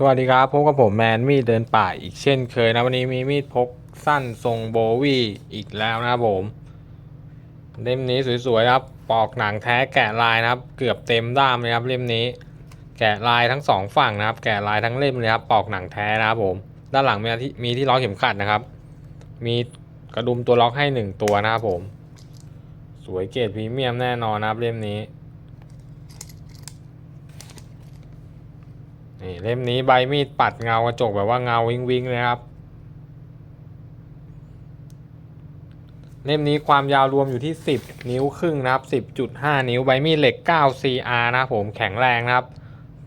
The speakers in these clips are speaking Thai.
สวัสดีครับพบกับผมแมนมีดเดินป่าอีกเช่นเคยนะวันนี้มีมีดพกสั้นทรงโบวี่อีกแล้วนะครับผมเล่มนี้สวยๆครับ ปอกหนังแท้แกะลายนะครับ เกือบเต็มด้ามเลยครับเล่มนี้ แกะลายทั้งสองฝั่งนะครับ แกะลายทั้งเล่มเลยครับ ปอกหนังแท้นะครับผม ด้านหลังมีที่มีที่ล็อกเข็มขัดนะครับ มีกระดุมตัวล็อกให้หนึ่งตัวนะครับผม สวยเกรดพรีเมียมแน่นอนนะครับเล่มนี้ นี่เล่มนี้ใบมีดปัดเงากระจกแบบว่าเงาวิงวิงเลยครับ เล่มนี้ความยาวรวมอยู่ที่ 10 นิ้วครึ่งนะครับ 10.5 นิ้วใบมีดเหล็ก 9 CR นะครับผมแข็งแรงนะครับ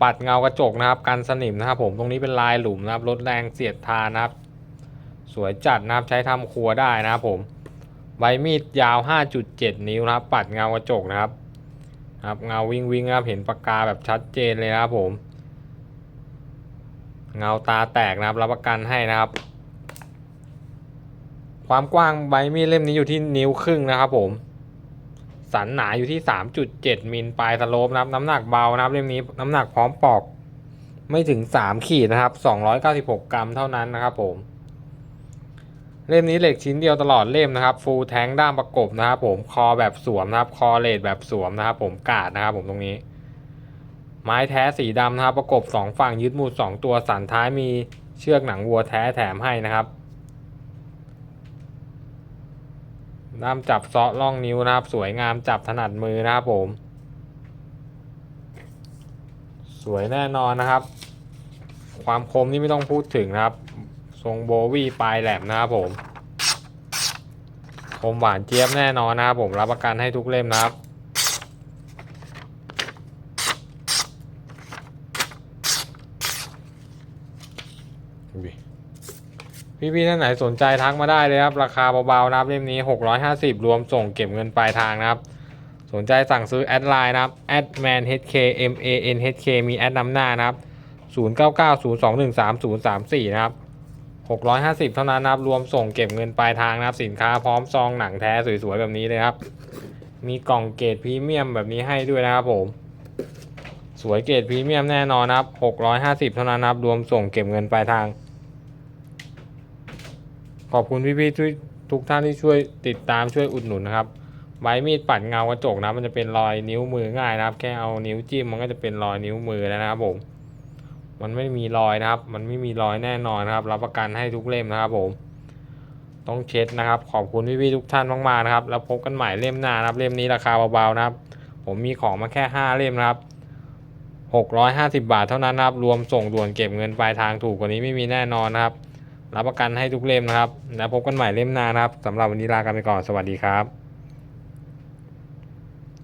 ปัดเงากระจกนะครับกันสนิมนะครับ ผมตรงนี้เป็นลายหลุมนะครับลดแรงเสียดทานนะครับ สวยจัดนะครับใช้ทำครัวได้นะครับผมใบมีดยาว 5.7 นิ้วนะครับ ปัดเงากระจกนะครับครับเงาวิงวิงครับเห็นปากกาแบบชัดเจนเลยนะครับผม เงาตาแตกนะครับรับประกันให้นะครับ ความกว้างใบมีดเล่มนี้อยู่ที่นิ้วครึ่งนะครับผม สันหนาอยู่ที่ 3.7มิลปลายสโลปนะครับ น้ำหนักเบานะครับเล่มนี้น้ำหนักพร้อมปอก ไม่ถึง 3 ขีดนะครับ 296 กรัมเท่านั้นนะครับผมเล่มนี้เหล็กชิ้นเดียวตลอดเล่มนะครับ ฟูลแทงด้ามประกบนะครับผม คอแบบสวมนะครับ คอเลดแบบสวมนะครับผมกาดนะครับผมตรงนี้ ไม้แท้สีดำนะครับ ประกบสองฝั่งยึดหมุดสองตัวสันท้ายมีเชือกหนังวัวแท้แถมให้นะครับด้ามจับเซาะล่องนิ้วนะครับ สวยงามจับถนัดมือนะครับผม สวยแน่นอนนะครับ ความคมนี่ไม่ต้องพูดถึงนะครับ ทรงโบวี่ปลายแหลมนะครับผม คมหวานเจี๊ยบแน่นอนนะครับผมรับประกันให้ทุกเล่มนะครับ พี่ๆท่านไหนสนใจทักมาได้เลยครับ ราคาเบาๆนะครับเล่มนี้ 650 รวมส่งเก็บเงินปลายทางนะครับ สนใจสั่งซื้อแอดไลน์นะครับ @man hk m a n h k มีแอดนำหน้านะครับ 0990213034 นะครับ 650 เท่านั้นนะครับ รวมส่งเก็บเงินปลายทางนะครับ สินค้าพร้อมซองหนังแท้สวยๆ แบบนี้เลยครับ มีกล่องเกรดพรีเมียมแบบนี้ให้ด้วยนะครับผม สวยเกรดพรีเมียมแน่นอนนะครับ 650 เท่านั้นนะครับ รวมส่งเก็บเงินปลายทาง ขอบคุณพี่ๆทุกทุกท่านที่ช่วยติดตามช่วยอุดหนุนนะครับใบมีดปัดเงากระจกนะ มันจะเป็นรอยนิ้วมือง่ายนะครับ แค่เอานิ้วจิ้มมันก็จะเป็นรอยนิ้วมือแล้วนะครับผมมันไม่มีรอยนะครับ มันไม่มีรอยแน่นอนนะครับ รับประกันให้ทุกเล่มนะครับ ผม ต้องเช็ดนะครับ ขอบคุณพี่ๆทุกท่านมากๆนะครับ แล้วพบกันใหม่เล่มหน้านะครับ เล่มนี้ราคาเบาๆนะครับ ผมมีของมาแค่ 5 เล่มนะครับ650 บาทเท่านั้นนะครับ รวมส่งด่วนเก็บเงินปลายทางถูกกว่านี้ไม่มีแน่นอนนะครับ รับประกันให้ทุกเล่มนะครับ แล้วพบกันใหม่เล่มหน้านะครับสำหรับวันนี้ลากันไปก่อนสวัสดีครับ